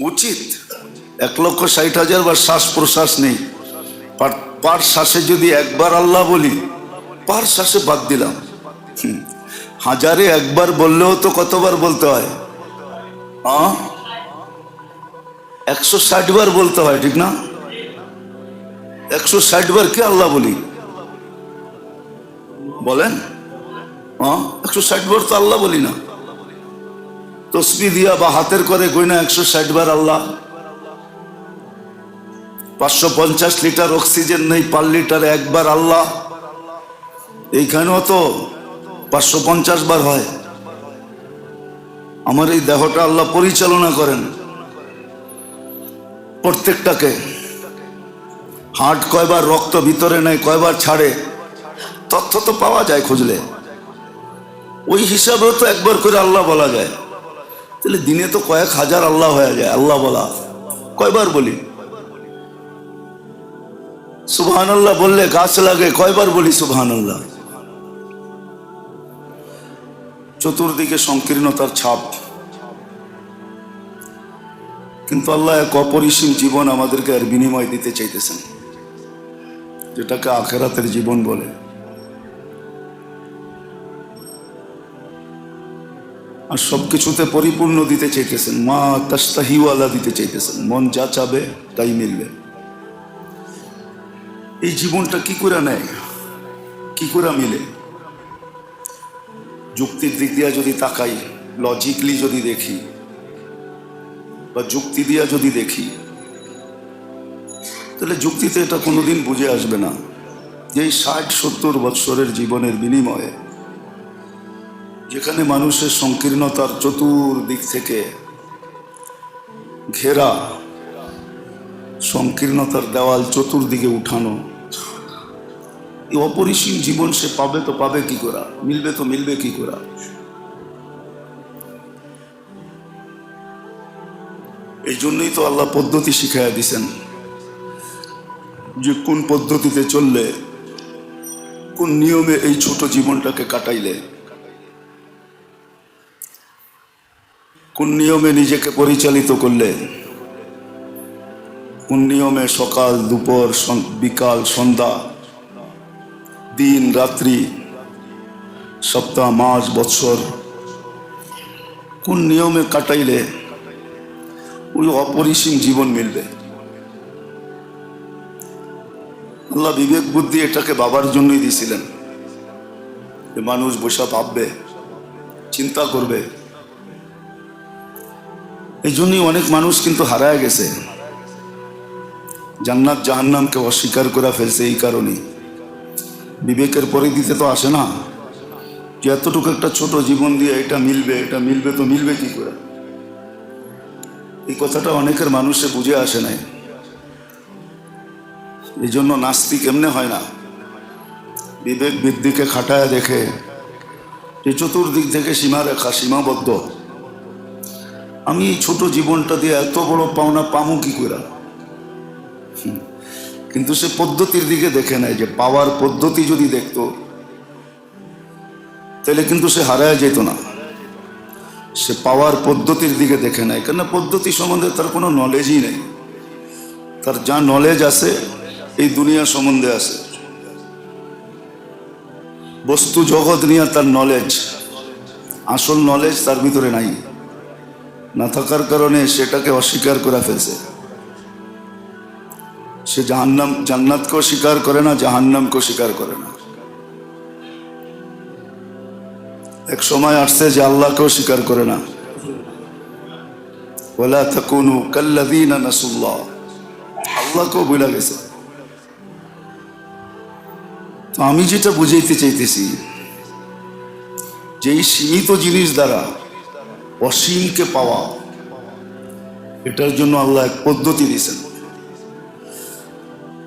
উচিত। এক লক্ষ ষাট হাজার বার শ্বাস প্রশ্বাস নেই। পার শ্বাসে যদি একবার আল্লাহ বলি, পার শ্বাসে বাদ দিলাম। হাজারে একবার বললেও তো কতবার বলতে হয়? একশো ষাট বার বলতে হয়, ঠিক না? একশো ষাট বার কে আল্লাহ বলি? বলেন। একশো ষাট বার তো আল্লাহ বলি না। তসবি দিয়া বা হাতের করে গইনা একশো ষাট বার আল্লাহ। পাঁচশো পঞ্চাশ লিটার অক্সিজেন নেই পার লিটার একবার আল্লাহ। এইখানেও তো পাঁচশো পঞ্চাশ বার হয়। আমার এই দেহটা আল্লাহ পরিচালনা করেন। প্রত্যেকটাকে। হার্ট কয়বার রক্ত ভিতরে নেয়, কয়বার ছাড়ে। তথ্য তো পাওয়া যায় খুঁজলে। ওই হিসাবেও তো একবার করে আল্লাহ বলা যায়। তাহলে দিনে তো কয়েক হাজার আল্লাহ হয়ে যায়, আল্লাহ বলা। কয়বার বলি? সুবহান আল্লাহ বললে গাছ লাগে, কয়বার বলি সুবহান আল্লাহ চতুর্দিকে সংকীর্ণতার ছাপ। কিন্তু আল্লাহ এক অপরিসীম জীবন আমাদেরকে আর বিনিময় দিতে চাইতেছেন, যেটাকে আখেরাতের জীবন বলে। আর সবকিছুতে পরিপূর্ণ দিতে চাইতেছেন। মা তাস্তাহিওয়ালা দিতে চাইতেছেন। মন যা চাবে তাই মিলবে। এই জীবনটা কি করে নেয়? কি করে মিলে? যুক্তির দিক দিয়া যদি তাকাই লজিকলি যদি দেখি, বা যুক্তি দিয়া যদি দেখি, তাহলে যুক্তিতে এটা কোনোদিন বুঝে আসবে না যে ষাট সত্তর বৎসরের জীবনের বিনিময়ে যেখানে মানুষের সংকীর্ণতার চতুর্দিক থেকে ঘেরা সংকীর্ণতার দেওয়াল চতুর্দিকে উঠানো। অপরিসীম জীবন সে পাবে তো পাবে কি করা? মিলবে তো মিলবে কি করা? এই জন্যই তো আল্লাহ পদ্ধতি শিখাইয়া দিছেন যে কোন পদ্ধতিতে চললে, কোন নিয়মে এই ছোট জীবনটাকে কাটাইলে কোন নিয়মে নিজেকে পরিচালিত করলে? কোন নিয়মে সকাল, দুপুর বিকাল, সন্ধ্যা, দিন, রাত্রি, সপ্তাহ, মাস, বৎসর, কোন নিয়মে কাটাইলে ওই অপরিসীম জীবন মিলবে? আল্লাহ বিবেক বুদ্ধি এটাকে বাবার জন্যই দিয়েছিলেন যে মানুষ বসে ভাববে, চিন্তা করবে এই জন্যই অনেক মানুষ কিন্তু হারায় গেছে। জান্নাত জাহান্নামকে অস্বীকার করে ফেলছে এই কারণে। বিবেকের পরিধিতে তো আসে না। যে এতটুকু একটা ছোট জীবন দিয়ে এটা মিলবে এটা মিলবে তো মিলবে কি করে? এই কথাটা অনেকের মানুষে বুঝে আসে নাই। এই জন্য নাস্তিক এমনি হয় না। বিবেক বৃদ্ধিকে খাটায় দেখে যে চতুর্দিক থেকে সীমা রেখা সীমাবদ্ধ। আমি এই ছোট জীবনটা দিয়ে এত বড় পাওনা পামু কি করে? কিন্তু সে পদ্ধতির দিকে দেখে নেয় যে পাওয়ার পদ্ধতি যদি দেখতো, তাহলে কিন্তু সে হারায় যেত না। সে পাওয়ার পদ্ধতির দিকে দেখে নেয় কেন পদ্ধতি সম্বন্ধে তার কোনো নলেজই নেই। তার যা নলেজ আছে, এই দুনিয়া সম্বন্ধে আছে। বস্তু জগৎ নিয়ে তার নলেজ আসল নলেজ তার ভিতরে নাই। না থাকার কারণে সেটাকে অস্বীকার করে ফেলছে। সে জাহান্নাম, জান্নাতকেও স্বীকার করে না, জাহান্নামকেও স্বীকার করে না। এক সময় আসছে যে আল্লাহকেও স্বীকার করে না। ওলা তাকুনু কাল্লাদিনা নাসুল্লাহ। আল্লাহকেও বলে গেছে। তো আমি যেটা বুঝাইতে চাইতেছি, যে এই সীমিত জিনিস দ্বারা অসীমকে পাওয়া। এটার জন্য আল্লাহ এক পদ্ধতি দিয়েছেন।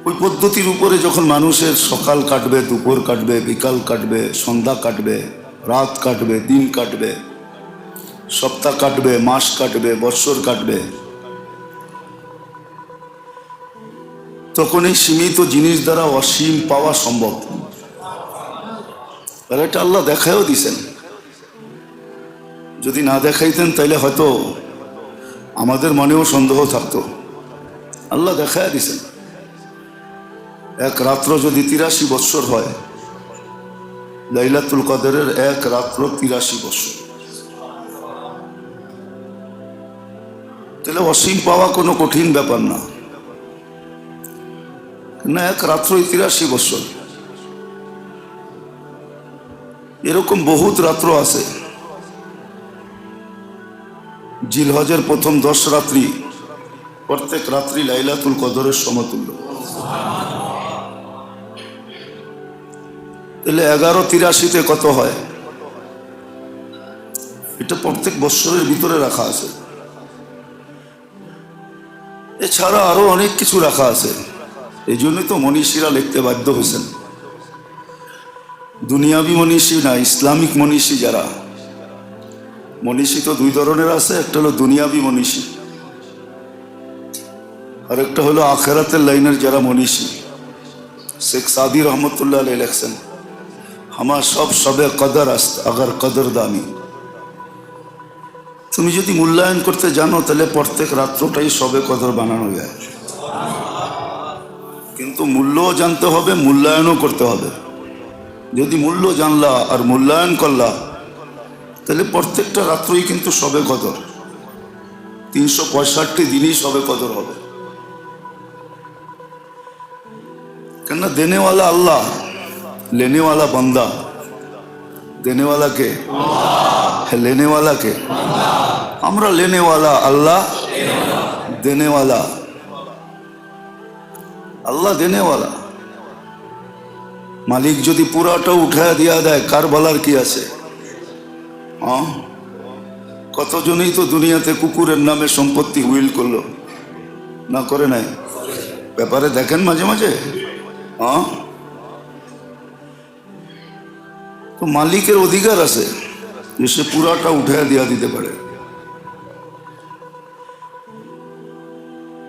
ওই পদ্ধতির উপরে যখন মানুষের সকাল কাটবে, দুপুর কাটবে, বিকাল কাটবে, সন্ধ্যা কাটবে, রাত কাটবে, দিন কাটবে, সপ্তাহ কাটবে, মাস কাটবে, বৎসর কাটবে তখন এই সীমিত জিনিস দ্বারা অসীম পাওয়া সম্ভব। এটা আল্লাহ দেখায়ও দিছেন যদি না দেখাইতেন, তাইলে হয়তো আমাদের মনেও সন্দেহ থাকতো। আল্লাহ দেখায় দিছেন। এক রাত্র যদি তিরাশি বৎসর হয়, লাইলাতুল কদরের এক রাত্র তিরাশি বৎসর। তাহলে অসীম পাওয়া কোনো কঠিন ব্যাপার না। না, এক রাত্রই তিরাশি বৎসর। এরকম বহুত রাত্র আছে। জিলহজের প্রথম দশ রাত্রি, প্রত্যেক রাত্রি লাইলাতুল কদরের সমতুল্য। তাহলে এগারো তিরাশিতে কত হয়? এটা প্রত্যেক বৎসরের ভিতরে রাখা আছে। এছাড়া আরও অনেক কিছু রাখা আছে। এই জন্যই তো মনীষীরা লিখতে বাধ্য হয়েছেন। দুনিয়াবি মনীষী না, ইসলামিক মনীষী যারা মনীষী তো দুই ধরনের আছে, একটা হলো দুনিয়াবি মনীষী আর একটা হলো আখেরাতের লাইনের যারা মনীষী। শেখ সাদি রহমতুল্লাহ আলী লেখছেন, আমার সব সবে কদর আস্ত, আগার কদর দামি। তুমি যদি মূল্যায়ন করতে জানো, তাহলে প্রত্যেক রাত্রটাই সবে কদর বানানো যায়। কিন্তু মূল্যও জানতে হবে, মূল্যায়নও করতে হবে। যদি মূল্য জানলা আর মূল্যায়ন করলা তাহলে প্রত্যেকটা রাত্রই কিন্তু সবে কদর। তিনশো পঁয়ষট্টি দিনই সবে কদর হবে। কেননা দেনেওয়ালা আল্লাহ, লেনেওয়ালা বন্দা। দেনেওয়ালা কে? হ্যাঁ লেনেওয়ালা কে? আমরা লেনেওয়ালা আল্লাহ, দেনেওয়ালা। আল্লাহ দেনেওয়ালা। মালিক যদি পুরাটা উঠায় দিয়া দেয় কার বলার কি আছে? কতজনই তো দুনিয়াতে কুকুরের নামে সম্পত্তি হুইল করল? না করে নাই? ব্যাপারে দেখেন মাঝে মাঝে। তো মালিকের অধিকার আছে, যে সে পুরাটা উঠে দিয়া দিতে পারে।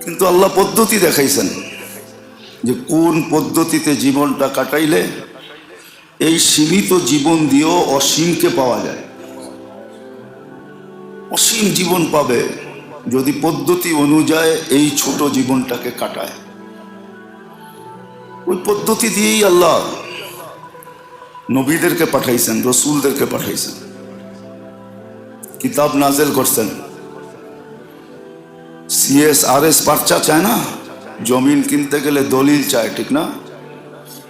কিন্তু আল্লাহ পদ্ধতি দেখাইছেন, যে কোন পদ্ধতিতে জীবনটা কাটাইলে এই সীমিত জীবন দিয়েও অসীমকে পাওয়া যায়। অসীম জীবন পাবে যদি পদ্ধতি অনুযায়ী এই ছোট জীবনটাকে কাটায়। ওই পদ্ধতি দিয়েই আল্লাহ নবীদেরকে পাঠাইছেন, রসুলদেরকে পাঠাইছেন। কিতাব নাজেল করছেন। সিএস আর এস বাচ্চা চায় না? জমিন কিনতে গেলে দলিল চায়, ঠিক না?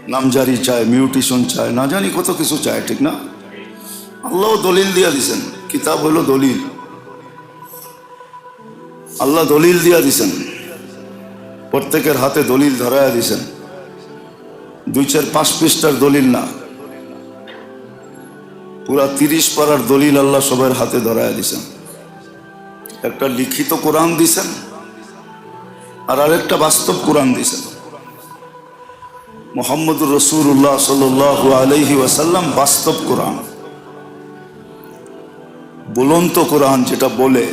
নামজারি চায়, মিউটিশন চায়, না জানি কত কিছু চায়, ঠিক না? আল্লাহ দলিল দিয়া দিছেন। কিতাব হলো দলিল। আল্লাহ দলিল দিয়া দিছেন। প্রত্যেকের হাতে দলিল ধরাইয়া দিছেন। দুই চার পাঁচ পৃষ্ঠার দলিল না। পুরা তিরিশ পারার দলিল আল্লাহ সবার হাতে ধরাইয়া দিছেন। একটা লিখিত কোরআন দিছেন আর আরেকটা বাস্তব কোরআন দিছেন। মোহাম্মদুর রসুল্লাহ সাল আলহি ওয়াসাল্লাম বাস্তব কোরআন। বলন্ত কোরআন যেটা বলে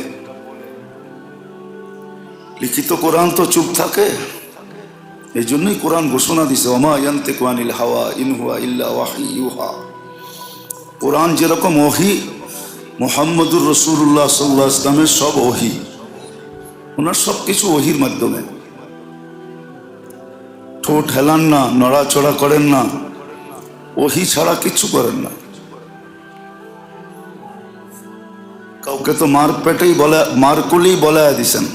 লিখিত কোরআন তো চুপ থাকে। এই জন্যই কোরআন ঘোষণা দিছে ইয়ান্তে কোয়ানিল হাওয়া ইনহুয়া ইল্লা ওয়াহি ইউহা। কোরআন যেরকম ওহি, মোহাম্মদুর রসুল্লাহ সাল্লাহ ইসলামের সব ওহি। ওনার সব কিছু ওহির মাধ্যমে। ঠোঁট হেলান না, নড়াচড়া করেন না, ওহি ছাড়া কিছু করেন না। কাউকে তো মার পেটেই বলে, মারকুলেই বলায় দিছেন।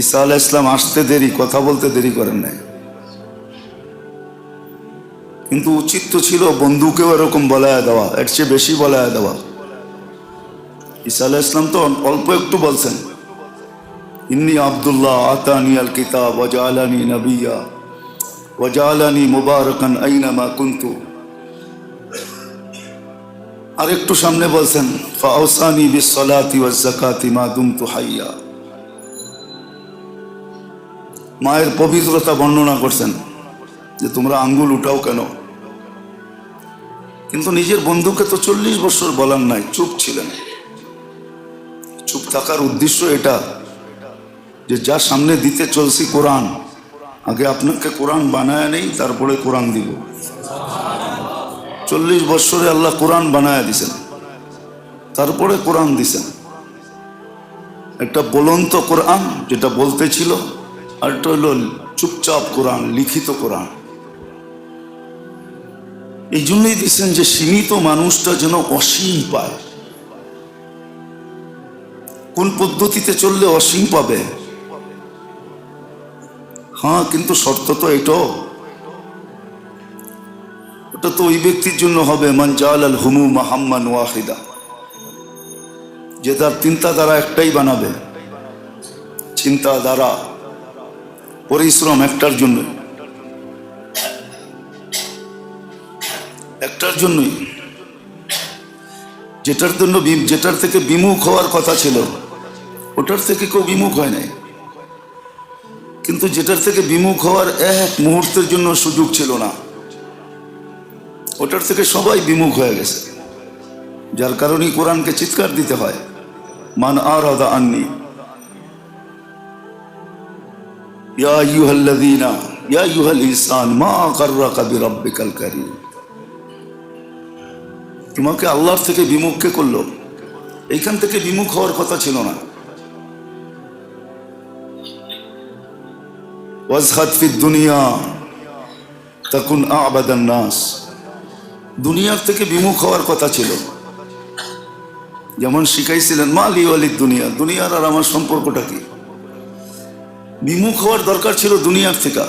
ঈসা আলাহ ইসলাম আসতে দেরি, কথা বলতে দেরি করেন নাই। কিন্তু উচিত তো ছিল বন্ধুকেও এরকম বলায় দেওয়া, এর চেয়ে বেশি বলায় দেওয়া। ঈসা আলাহ ইসলাম তো অল্প একটু বলছেন। ইন্নি আবদুল্লাহ আতানি আল কিতাব ওয়াজালানি নবিয়া ওয়াজালানি মুবারকান আইনামা কুন্তু। আর একটু সামনে বলছেন ফাউসানি বিসসালাতি ওয়াজ যাকাতি মা দুমতু হাইয়া। মায়ের পবিত্রতা বর্ণনা করছেন যে তোমরা আঙ্গুল উঠাও কেন? কিন্তু নিজের বন্ধুকে তো চল্লিশ বছর বলার নাই, চুপ ছিলেন। চুপ থাকার উদ্দেশ্য এটা যে যা সামনে দিতে চলছি কোরআন, আগে আপনাকে কোরআন বানায় নেই, তারপরে কোরআন দিব। চল্লিশ বছরে আল্লাহ কোরআন বানায় দিছেন, তারপরে কোরআন দিছেন। একটা বলন্ত কোরআন যেটা বলতে ছিল আর একটা হলো চুপচাপ কোরআন, লিখিত কোরআন। এই জন্যই দিচ্ছেন যে সীমিত মানুষটা যেন অসীম পায়। কোন পদ্ধতিতে চললে অসীম পাবে? হ্যাঁ কিন্তু শর্ত তো এটাও। ওটা তো ওই ব্যক্তির জন্য হবে, মান জাল আল হুমু মাহাম্মান ওয়াহিদা। যে তার চিন্তা দ্বারা একটাই বানাবে। চিন্তা দ্বারা পরিশ্রম একটার জন্য একটার জন্যই। যেটার জন্য যেটার থেকে বিমুখ হওয়ার কথা ছিল, ওটার থেকে কেউ বিমুখ হয় নাই। কিন্তু যেটার থেকে বিমুখ হওয়ার এক মুহূর্তের জন্য সুযোগ ছিল না। ওটার থেকে সবাই বিমুখ হয়ে গেছে। যার কারণেই কোরআনকে চিৎকার দিতে হয়, মান আর আননি। ইয়া ইয়া মা তোমাকে আল্লাহর থেকে বিমুখ কে করল? এইখান থেকে বিমুখ হওয়ার কথা ছিল না। দুনিয়া আবাদান নাস দুনিয়ার থেকে বিমুখ হওয়ার কথা ছিল। যেমন শিখাইছিলেন, মা আলী আলী দুনিয়া, দুনিয়ার আর আমার সম্পর্কটা কি? বিমুখ হওয়ার দরকার ছিল দুনিয়ার থেকে।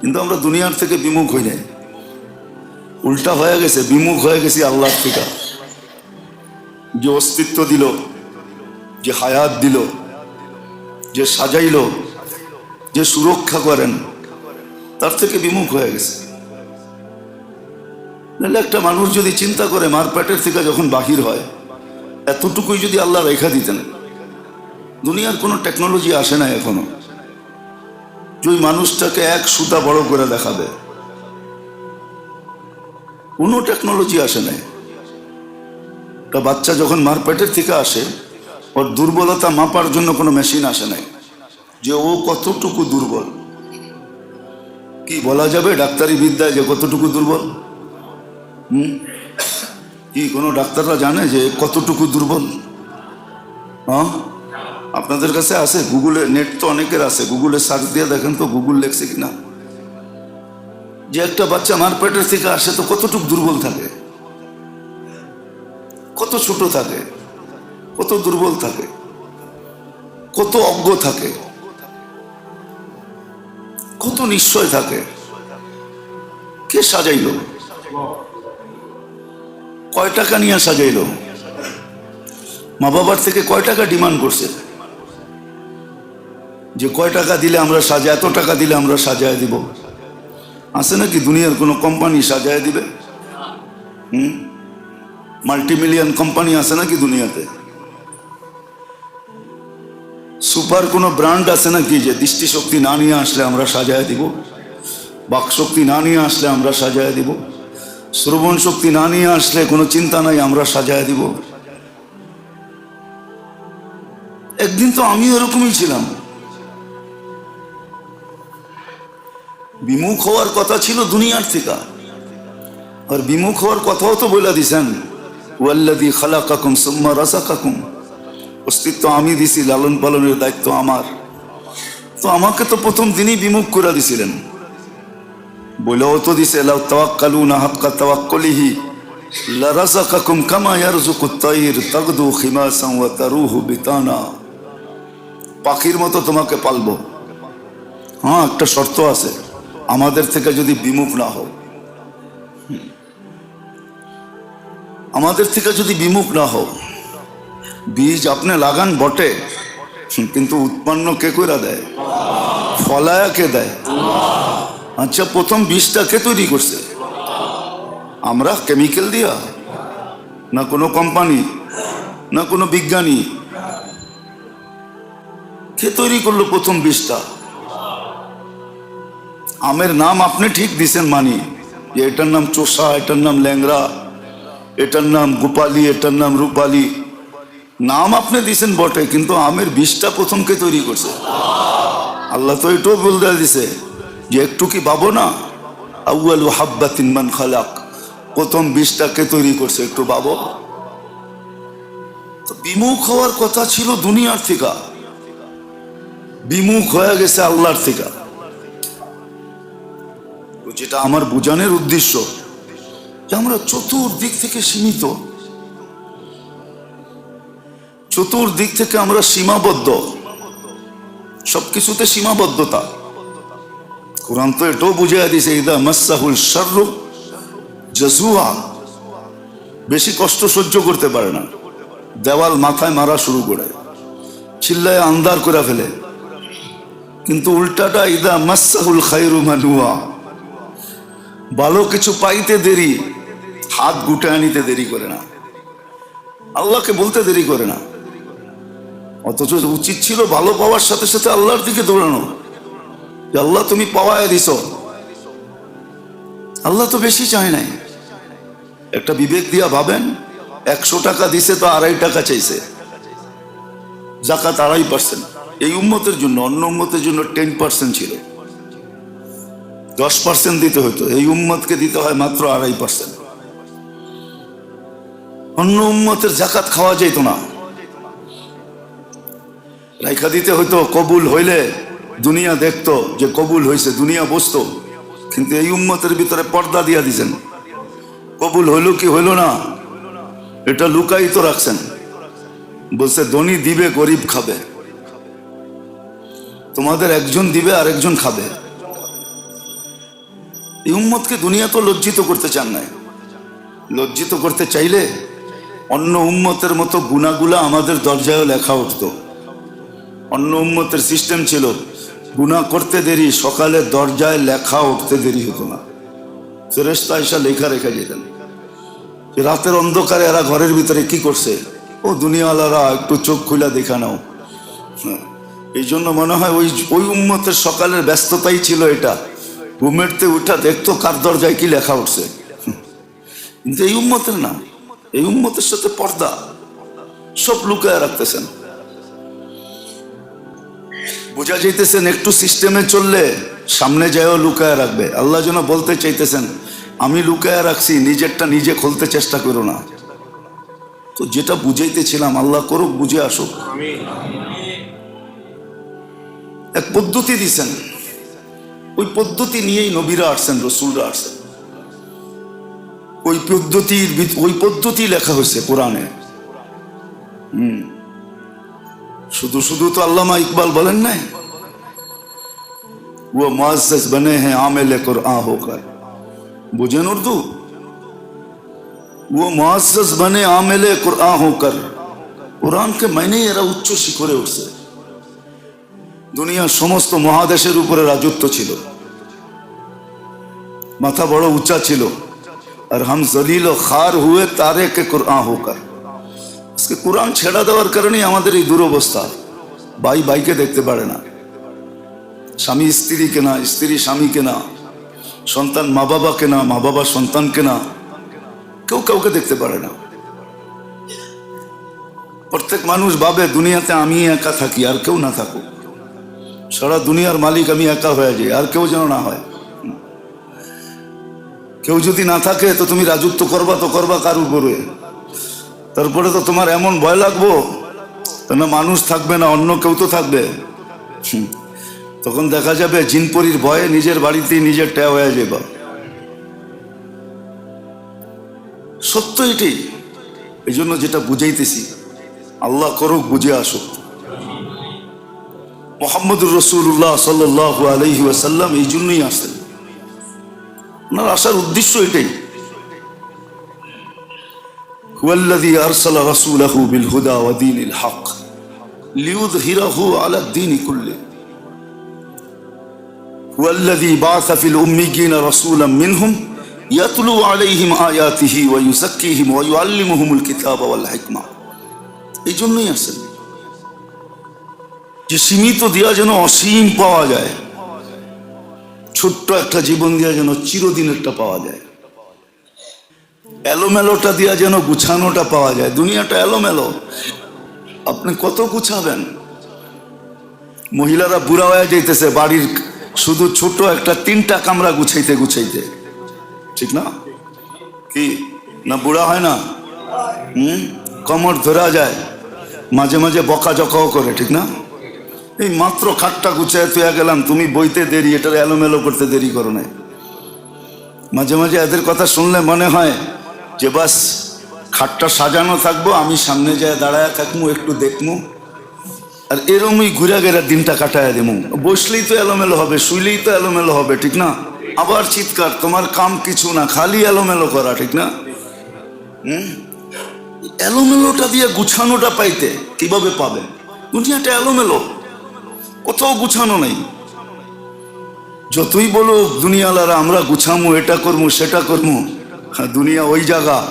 কিন্তু আমরা দুনিয়ার থেকে বিমুখ হই নাই। উল্টা হয়ে গেছে, বিমুখ হয়ে গেছি আল্লাহর থেকে। যে অস্তিত্ব দিল, যে হায়াত দিল, যে সাজাইল, যে সুরক্ষা করেন, তার থেকে বিমুখ হয়ে গেছে। নাহলে একটা মানুষ যদি চিন্তা করে মার থেকে যখন বাহির হয়, এতটুকুই যদি আল্লাহ রেখা দিতেন। দুনিয়ার কোনো টেকনোলজি আসে না এখনও। যে মানুষটাকে এক সুতা বড় করে দেখাবে। কোনো টেকনোলজি আসে নাই। একটা বাচ্চা যখন মার পেটের থেকে আসে, ওর দুর্বলতা মাপার জন্য কোনো মেশিন আসে নাই। যে ও কতটুকু দুর্বল। কি বলা যাবে ডাক্তারি বিদ্যায় যে কতটুকু দুর্বল? হুম? কি কোনো ডাক্তাররা জানে যে কতটুকু দুর্বল? হ্যাঁ আপনাদের কাছে আছে? গুগলে নেট তো অনেকের আছে। গুগলে সার্চ দিয়ে দেখেন তো গুগল লেখছে কিনা। যে একটা বাচ্চা মার পেটের থেকে আসে তো কতটুকু দুর্বল থাকে? কত ছোট থাকে? কত দুর্বল থাকে? কত অজ্ঞ থাকে? কত নিশ্চয় থাকে? কে সাজাইলো? কয় টাকা নিয়ে সাজাইলো? মা বাবার থেকে কয় টাকা ডিমান্ড করছে? যে কয় টাকা দিলে আমরা সাজা এত টাকা দিলে আমরা সাজায় দিব। আছে নাকি দুনিয়ার কোনো কোম্পানি সাজায় দিবে? হুম? মাল্টিমিলিয়ন কোম্পানি আছে নাকি দুনিয়াতে? সুপার কোনো ব্র্যান্ড আছে নাকি যে দৃষ্টিশক্তি না নিয়ে আসলে আমরা সাজায় দিব? বাকশক্তি না নিয়ে আসলে আমরা সাজায় দিব? শ্রবণ শক্তি না নিয়ে আসলে কোনো চিন্তা নাই, আমরা সাজায় দিব? একদিন তো আমি এরকমই ছিলাম। বিমুখ হওয়ার কথা ছিল দুনিয়ার থেকে। আর বিমুখ হওয়ার কথাও তো বলে দিছেন। ওয়াল্লাদি খালা কাকুম সুম্মা রাসা কাকুম অস্তিত্ব আমি দিছি, লালন পালনের দায়িত্ব আমার। তো আমাকে তো প্রথম দিনই বিমুখ করে দিছিলেন। বলেও তো দিছে, লাউ তাওয়াক্কালুনা হাক্কা তাওয়াক্কুলিহি। লারাযাকাকুম কামা ইয়ারযুকুত তাইর তাগদু খিমাসান ওয়া তারুহু বিতানা। পাখির মতো তোমাকে পালবো। হ্যাঁ একটা শর্ত আছে। আমাদের থেকে যদি বিমুখ না হও, আমাদের থেকে যদি বিমুখ না হও, বীজ আপনি লাগান বটে, কিন্তু উৎপন্ন কে করে দেয়? ফলায়া কে দেয়? আচ্ছা প্রথম বীজটা কে তৈরি করছে? আমরা কেমিক্যাল দিয়া? না কোনো কোম্পানি? না কোনো বিজ্ঞানী? কে তৈরি করল প্রথম বীজটা? আমের নাম আপনি ঠিক দিছেন, মানি। যে এটার নাম চোষা, এটার নাম ল্যাংরা এটার নাম গোপালি, এটার নাম রূপালি। নাম আপনি দিছেন বটে, কিন্তু আমের বিষটা প্রথমকে তৈরি করছে। আল্লাহ তো এটাও বলতে দিছে যে একটু কি পাবো না? আউয়াল হাব্বা তিনমান খালাক। প্রথম বীজটা কে তৈরি করছে, একটু তো বিমুখ হওয়ার কথা ছিল দুনিয়ার থেকে। বিমুখ হয়ে গেছে আল্লাহর থেকে। যেটা আমার বোঝানোর উদ্দেশ্য যে আমরা চতুর্দিক থেকে সীমিত। চতুর্দিক থেকে আমরা সীমাবদ্ধ। সবকিছুতে সীমাবদ্ধতা। কোরআন তো এটাও বুঝিয়ে দিছে ইদা মাসাহুল শাররু জাজুয়া বেশি কষ্ট সহ্য করতে পারে না। দেওয়াল মাথায় মারা শুরু করে। চিল্লায় আন্দার করে ফেলে। কিন্তু উল্টাটা, ইদা মাসাহুল খাইরু মানুয়া ভালো কিছু পাইতে দেরি, হাত গুটে আনিতে দেরি করে না। আল্লাহকে বলতে দেরি করে না। অথচ উচিত ছিল ভালো পাওয়ার সাথে সাথে আল্লাহর দিকে দৌড়ানো। যে আল্লাহ তুমি পাওয়ায় দিছ। আল্লাহ তো বেশি চায় নাই। একটা বিবেক দিয়া ভাবেন, একশো টাকা দিছে তো আড়াই টাকা চাইছে। জাকাত আড়াই পার্সেন্ট এই উম্মতের জন্য, অন্য উম্মতের জন্য টেন পার্সেন্ট ছিল। দশ পার্সেন্ট দিতে হতো এই উম্মতকে দিতে হয় মাত্র আড়াই পার্সেন্ট অন্য উম্মতের জাকাত খাওয়া যেত না। রাইখা দিতে হইতো, কবুল হইলে দুনিয়া দেখতো যে কবুল হয়েছে দুনিয়া বসতো কিন্তু এই উম্মতের ভিতরে পর্দা দিয়া দিছেন। কবুল হইল কি হইল না, এটা লুকায়িত রাখছেন। বলছে, ধনী দিবে, গরিব খাবে। তোমাদের একজন দিবে আর একজন খাবে। এই উম্মতকে দুনিয়া তো লজ্জিত করতে চান নাই। লজ্জিত করতে চাইলে অন্য উম্মতের মতো গুণাগুলা আমাদের দরজায়ও লেখা উঠতো। অন্য উম্মতের সিস্টেম ছিল, গুণা করতে দেরি, সকালে দরজায় লেখা উঠতে দেরি হতো না। ফেরেস্তা এসা লেখা রেখে যেতেন রাতের অন্ধকারে এরা ঘরের ভিতরে কি করছে? ও দুনিয়াওয়ালারা, একটু চোখ খুলে দেখা নাও। এই জন্য মনে হয় ওই ওই উম্মতের সকালের ব্যস্ততাই ছিল এটা। ঘুমেরতে উঠা দেখতো কার দরজায় কি লেখা উঠছে। কিন্তু এই উম্মতের না এই উম্মতের সাথে পর্দা সব লুকায় রাখতেছেন। বোঝা যাইতেছেন একটু সিস্টেমে চললে সামনে যায়ও লুকায় রাখবে। আল্লাহ যেন বলতে চাইতেছেন আমি লুকায় রাখছি নিজেরটা নিজে খুলতে চেষ্টা করো না। তো যেটা বুঝাইতেছিলাম আল্লাহ করুক বুঝে আসুক। এক পদ্ধতি দিছেন। ওই পদ্ধতি নিয়েই নবীরা আসছেন, রসুলরা আসছেন। ওই পদ্ধতির ওই পদ্ধতি লেখা হয়েছে কোরআনে। হুম। শুধু শুধু তো আল্লামা ইকবাল বলেন নাই? ও মুআসিস বনে হ্যাঁ আমেলে কোরআন হোকার বুঝেন উর্দু? ও মুআসিস বনে আমেলে কোরআন হোকার কোরআনকে মাইনেই এরা উচ্চ শিখরে উঠছে। দুনিয়ার সমস্ত মহাদেশের উপরে রাজত্ব ছিল। মাথা বড় উঁচা ছিল। আর হাম জলিল ও খার হুয়ে তারে কে কোরআন হোকার আজকে কোরআন ছেড়া দেওয়ার কারণেই আমাদের এই দুরবস্থা। ভাই ভাইকে দেখতে পারে না। স্বামী স্ত্রীকে না স্ত্রী স্বামীকে না সন্তান মা বাবাকে না মা বাবা সন্তানকে না কেউ কাউকে দেখতে পারে না। প্রত্যেক মানুষ ভাবে, দুনিয়াতে আমি একা থাকি, আর কেউ না থাকুক। সারা দুনিয়ার মালিক আমি একা হয়ে যাই, আর কেউ যেন না হয়। কেউ যদি না থাকে, তো তুমি রাজত্ব করবা, তো করবা কার উপরে? তারপরে তো তোমার এমন ভয় লাগবো না মানুষ থাকবে না, অন্য কেউ তো থাকবে। তখন দেখা যাবে জিনপরির ভয়ে নিজের বাড়িতেই নিজের ট্যা হয়ে যাবে সত্য এটাই। এই জন্য যেটা বুঝাইতেছি, আল্লাহ করুক, বুঝে আসুক। মোহাম্মদুর রসুল্লাহ সাল্লাহ আলহি ওয়াসাল্লাম এই জন্যই আসেন ওনার আসার উদ্দেশ্য এটাই হুয়াল্লাযী আরসালা রাসূলাহু বিল হুদা ওয়া দীনিল হক লিইয়ুযহিরাহু আলা দ্বীনি কুল্লি হুয়াল্লাযী বাআসা ফিল উম্মিয়িনা রাসূলাম মিনহুম ইয়াতলু আলাইহিম আয়াতিহি ওয়া ইউযাক্কিহিম ওয়া ইউআল্লিমুহুমুল কিতাবা ওয়াল হিকমা এই জন্যই আসেন যে সীমিত দেওয়া যেন অসীম পাওয়া যায়। ছোট্ট একটা জীবন দেওয়া যেন চিরদিনেরটা পাওয়া যায়। এলোমেলোটা দেওয়া যেন গুছানোটা পাওয়া যায়। দুনিয়াটা এলোমেলো। আপনি কত গুছাবেন? মহিলারা বুড়া হয়ে যাইতেছে, বাড়ির শুধু ছোট একটা তিনটা কামরা গুছাইতে গুছাইতে। ঠিক না? কি? না বুড়া হয় না? হুম? কমর ধরা যায়। মাঝে মাঝে বকা জকাও করে, ঠিক না? এই মাত্র খাটটা গুছায় তুই গেলাম, তুমি বইতে দেরি, এটার এলোমেলো করতে দেরি করো না মাঝে মাঝে এদের কথা শুনলে মনে হয় যে বাস খাটটা সাজানো থাকব, আমি সামনে যায় দাঁড়ায় থাকব একটু দেখব আর এরমই ঘুরে গেরা দিনটা কাটায় দেবো বসলেই তো এলোমেলো হবে, শুইলেই তো এলোমেলো হবে, ঠিক না? আবার চিৎকার, তোমার কাম কিছু না, খালি এলোমেলো করা, ঠিক না? হুম? এলোমেলোটা দিয়ে গুছানোটা পাইতে কীভাবে পাবে? দুনিয়াটা এলোমেলো। কোথাও গুছানো নেই। যতই বলো দুনিয়ালারা, আমরা গুছামো, এটা করব সেটা করব দুনিয়া ওই জায়গা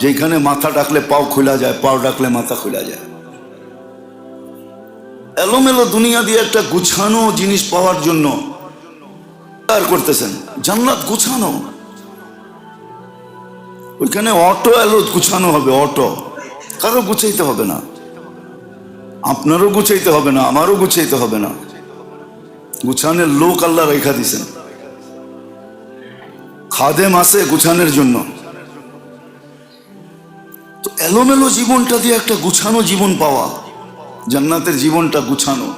যেখানে মাথা ডাকলে পাও খোলা যায়, পাও ডাকলে মাথা খোলা যায়। এলোমেলো দুনিয়া দিয়ে একটা গুছানো জিনিস পাওয়ার জন্য আর করতেছেন। জান্নাত গুছানো। ওইখানে অটো এলো গুছানো হবে, অটো। কারও গুছাইতে হবে না। আপনারও গুছাইতে হবে না, আমারও গুছাইতে হবে না। গুছানের লোক আল্লাহ রেখা দিছেন। খাদেম আছে গুছানের জন্য। তো এলোমেলো জীবনটা দিয়ে একটা গুছানো জীবন পাওয়া, জান্নাতের জীবনটা গুছানো।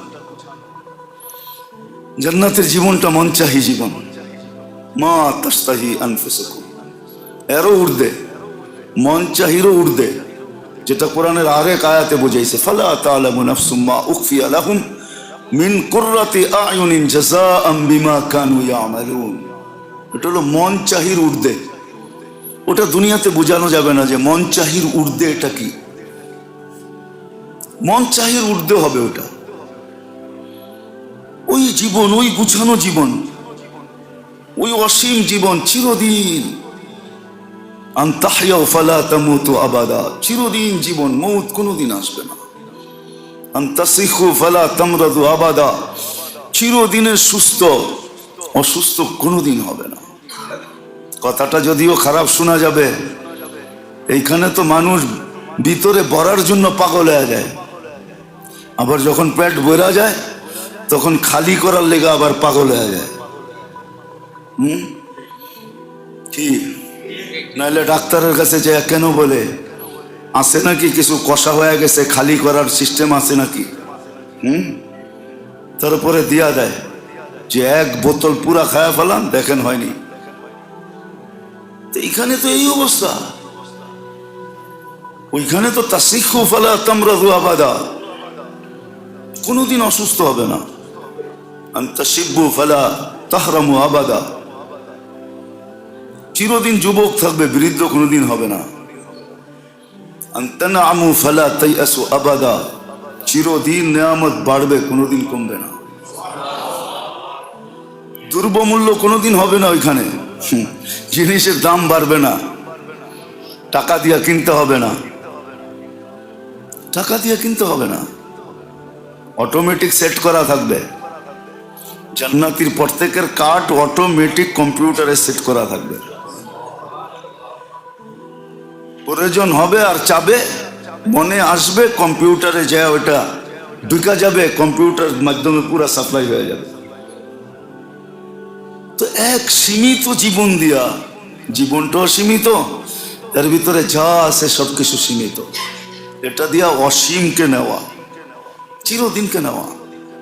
জান্নাতের জীবনটা মনচাহি জীবন। মা তাস্তাহি আনফুসকুম। এরও উর্দে চাহিরও উর্দে যেটা কোরআনের আরেক আয়াতে বুঝাইছে, ফালা তাআলামু নাফসুম মা উখফিয়া লাহুম মিন কুররাতি আয়ুনিন জাযাআম বিমা কানু ইয়ামালুন। এটা হলো মন চাহির উর্দে ওটা দুনিয়াতে বোঝানো যাবে না যে মন চাহির উর্দে এটা কি। মন চাহির উর্দে হবে ওটা। ওই জীবন, ওই গুছানো জীবন, ওই অসীম জীবন, চিরদিন আন্তাহিয়াও ফালা তামুতু আবাদা। চিরদিন জীবন, মৌত কোনোদিন আসবে না। আন্তাসিখু ফালা তামরাদু আবাদা। চিরদিনের সুস্থ, অসুস্থ কোনোদিন হবে না। কথাটা যদিও খারাপ শোনা যাবে, এইখানে তো মানুষ ভিতরে বরার জন্য পাগল হয়ে যায়। আবার যখন পেট বেরা যায়, তখন খালি করার লেগে আবার পাগল হয়ে যায়। হুম? কি? নাহলে ডাক্তারের কাছে যে কেন বলে? আছে নাকি কিছু কষা হয়ে গেছে, খালি করার সিস্টেম আছে নাকি? হুম? তারপরে দিয়া দেয়, যে এক বোতল পুরা খায়া ফেলাম দেখেন হয়নি। তো এইখানে তো এই অবস্থা। ওইখানে তো তাসিখু ফালা তামরাদু আবাদা। কোনোদিন অসুস্থ হবে না। আন্তাসিব্বু ফালা তাহরামু আবাদা। চিরদিন যুবক থাকবে, বৃদ্ধ কোনোদিন হবে না। আমু ফালা তাই চিরদিন নেয়ামত বাড়বে, কোনোদিন কমবে না। দুর্বমূল্য কোনোদিন হবে না ওইখানে। জিনিসের দাম বাড়বে না। টাকা দিয়া কিনতে হবে না। টাকা দিয়ে কিনতে হবে না। অটোমেটিক সেট করা থাকবে। জান্নাতির প্রত্যেকের কার্ড অটোমেটিক কম্পিউটারে সেট করা থাকবে। প্রয়োজন হবে আর চাবে, মনে আসবে, কম্পিউটারে যায় ওটা ঢুকা যাবে, কম্পিউটার মাধ্যমে পুরা সাপ্লাই হয়ে যাবে। তো এক সীমিত জীবন দিয়া, জীবনটাও সীমিত, এর ভিতরে যা আছে সব কিছু সীমিত। এটা দিয়া অসীমকে নেওয়া, চিরদিনকে নেওয়া,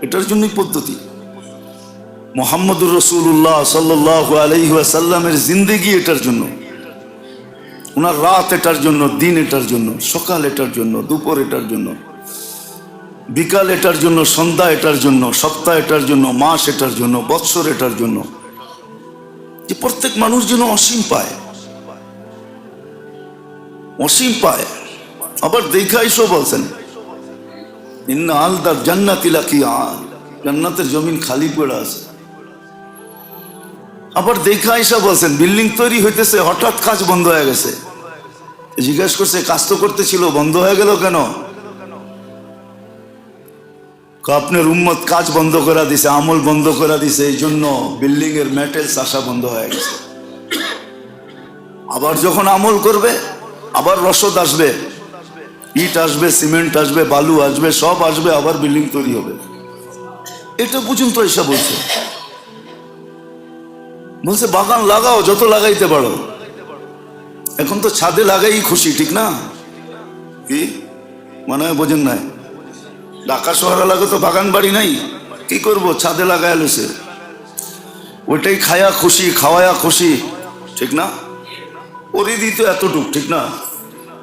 এটার জন্যই পদ্ধতি। মোহাম্মদুর রসুল্লাহ সাল্লাহ আলহিহাসাল্লামের জিন্দেগি এটার জন্য। ওনার রাত এটার জন্য, দিন এটার জন্য, সকাল এটার জন্য, দুপুর এটার জন্য, বিকাল এটার জন্য, সন্ধ্যা এটার জন্য, সপ্তাহ এটার জন্য, মাস এটার জন্য, বৎসর এটার জন্য, যে প্রত্যেক মানুষ যেন অসীম পায়। অসীম পায়। আবার দেখা এসো বলছেন, ইন্না আলদার জান্নাতিলা কি জান্নাতের জমিন খালি পড়ে আছে। আবার দেখা এসা বলছেন, বিল্ডিং তৈরি হইতেছে, হঠাৎ কাজ বন্ধ হয়ে গেছে। জিজ্ঞেস করছে, কাজ তো করতেছিল, বন্ধ হয়ে গেল কেন? আপনার উম্মত কাজ বন্ধ করা দিছে, আমল বন্ধ করা দিছে, এই জন্য বিল্ডিং এর মেটেলস আসা বন্ধ হয়ে গেছে। আবার যখন আমল করবে, আবার রসদ আসবে। ইট আসবে, সিমেন্ট আসবে, বালু আসবে, সব আসবে, আবার বিল্ডিং তৈরি হবে। এটা পর্যন্ত এসে বলছে। বলছে, বাগান লাগাও, যত লাগাইতে পারো। এখন তো ছাদে লাগাই খুশি, ঠিক না? কি? মনে হয় বোঝেন নাই। ঢাকা শহর এলাকা তো বাগান বাড়ি নাই। কি করব, ছাদে লাগায় লইছে ওইটাই খায়া খুশি, খাওয়ায়া খুশি, ঠিক না? ওরই দিত এতটুক, ঠিক না?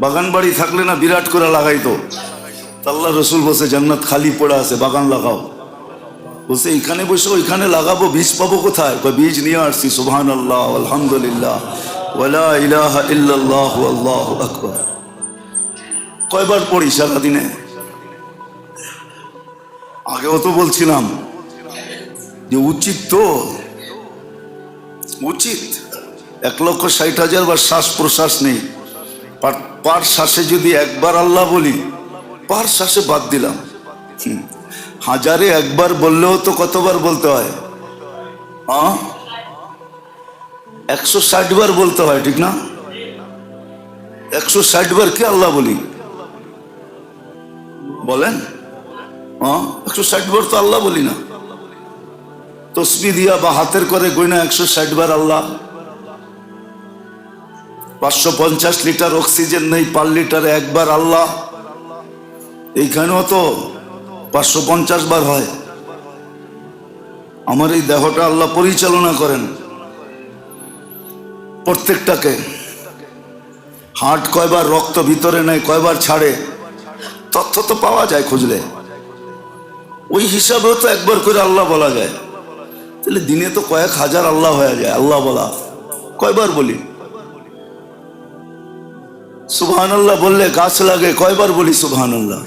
বাগান বাড়ি থাকলে না বিরাট করে লাগাইতো। আল্লাহ রসুল বসে জান্নাত খালি পড়ে আছে, বাগান লাগাও। বসে এখানে বসে ওইখানে লাগাবো, বীজ পাবো কোথায়? বীজ নিয়ে আসছি সুবহান আল্লাহ আলহামদুলিল্লাহ কয়বার পড়ি সারাদিনে? আগেও তো বলছিলাম যে উচিত তো, উচিত। এক লক্ষ ষাট হাজার বা শ্বাস প্রশ্বাস নেই। পার শ্বাসে যদি একবার আল্লাহ বলি, পার শ্বাসে বাদ দিলাম। হুম। হাজারে একবার বললেও তো কতবার বলতে হয়? একশো ষাট বার বলতে হয়, ঠিক না? একশো ষাট বার কি আল্লাহ বলি? বলেন। একশো ষাট বার তো আল্লাহ বলি না। তসবি দিয়া বা হাতের করে গইনা একশো ষাট বার আল্লাহ। পাঁচশো পঞ্চাশ লিটার অক্সিজেন নেই পার লিটারে একবার আল্লাহ। এইখানেও তো পাঁচশো পঞ্চাশ বার হয়। আমার এই দেহটা আল্লাহ পরিচালনা করেন। প্রত্যেকটাকে। হার্ট কয়বার রক্ত ভিতরে নেয়, কয়বার ছাড়ে, তথ্য তো পাওয়া যায় খুঁজলে। ওই হিসাবেও তো একবার করে আল্লাহ বলা যায়। তাহলে দিনে তো কয়েক হাজার আল্লাহ হয়ে যায়, আল্লাহ বলা। কয়বার বলি? সুবহান আল্লাহ বললে গাছ লাগে, কয়বার বলি সুবহান আল্লাহ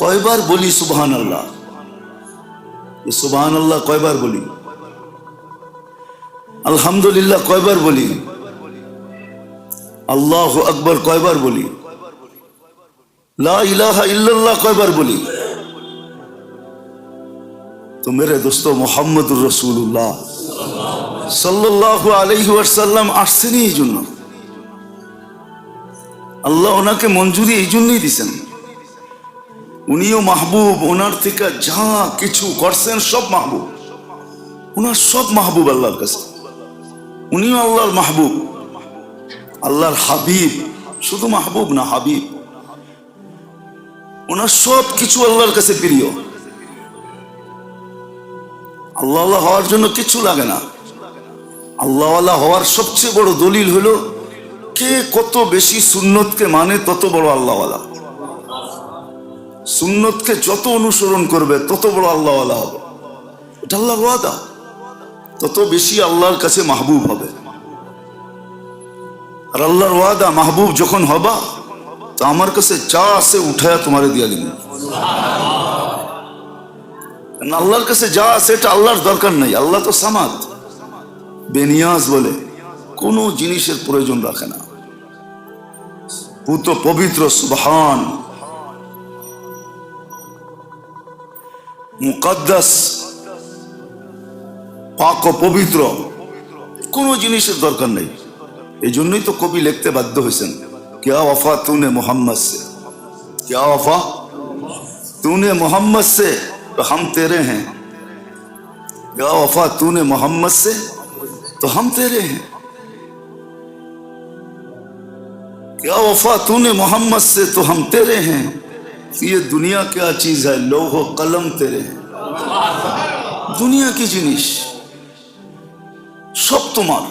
কয়বার বলি সুবহান আল্লাহ সুবহান আল্লাহ কয়বার বলি? আলহামদুলিল্লাহ কয়বার বলি? আল্লাহ আকবর কয়বার বলি? লা ইলাহা ইল্লাল্লাহ কয়বার বলি? তো মেরে দোস্ত মোহাম্মদুর রসুল্লাহ সাল্লাল্লাহু আলাইহি ওয়াসাল্লাম আসছেনই এই জন্য। আল্লাহ ওনাকে মঞ্জুরি এই জন্যই দিছেন। উনিও মাহবুব, ওনার থেকে যা কিছু করছেন সব মাহবুব। ওনার সব মাহবুব আল্লাহর কাছে। উনিও আল্লাহর মাহবুব, আল্লাহর হাবিব, শুধু মাহবুব না, হাবিব। ওনার সব কিছু আল্লাহর কাছে প্রিয়। আল্লাহ আল্লাহ হওয়ার জন্য কিছু লাগে না। আল্লাহ আল্লাহ হওয়ার সবচেয়ে বড় দলিল হলো, কে কত বেশি সুন্নতকে মানে তত বড় আল্লাহ আল্লাহ সুন্নতকে যত অনুসরণ করবে, তত বড় আল্লাহ আল্লাহ হবে। এটা আল্লাহর ওয়াদা। তত বেশি আল্লাহর কাছে মাহবুব হবে। আর আল্লাহর ওয়াদা, মাহবুব যখন হবা, তো আমার কাছে যা আছে উঠায়া তোমারে দিয়া কারণ আল্লাহর কাছে যা আছে, এটা আল্লাহর দরকার নাই। আল্লাহ তো সামাদ। বেনিয়াজ বলে, কোনো জিনিসের প্রয়োজন রাখে না। পুত পবিত্র, সুবহান। মুকদ্দাস পাক ও পবিত্র কোনো জিনিসের দরকার নেই এই জন্যই তো কবি লিখতে বাধ্য হয়েছেন क्या वफा तूने मोहम्मद से क्या वफा तूने मोहम्मद से तो हम तेरे हैं क्या वफा तूने मोहम्मद से तो हम तेरे हैं क्या वफा तूने मोहम्मद से तो हम तेरे हैं ये दुनिया क्या चीज है लोहो कलम तेरे हैं दुनिया की जिनिस সব তোমার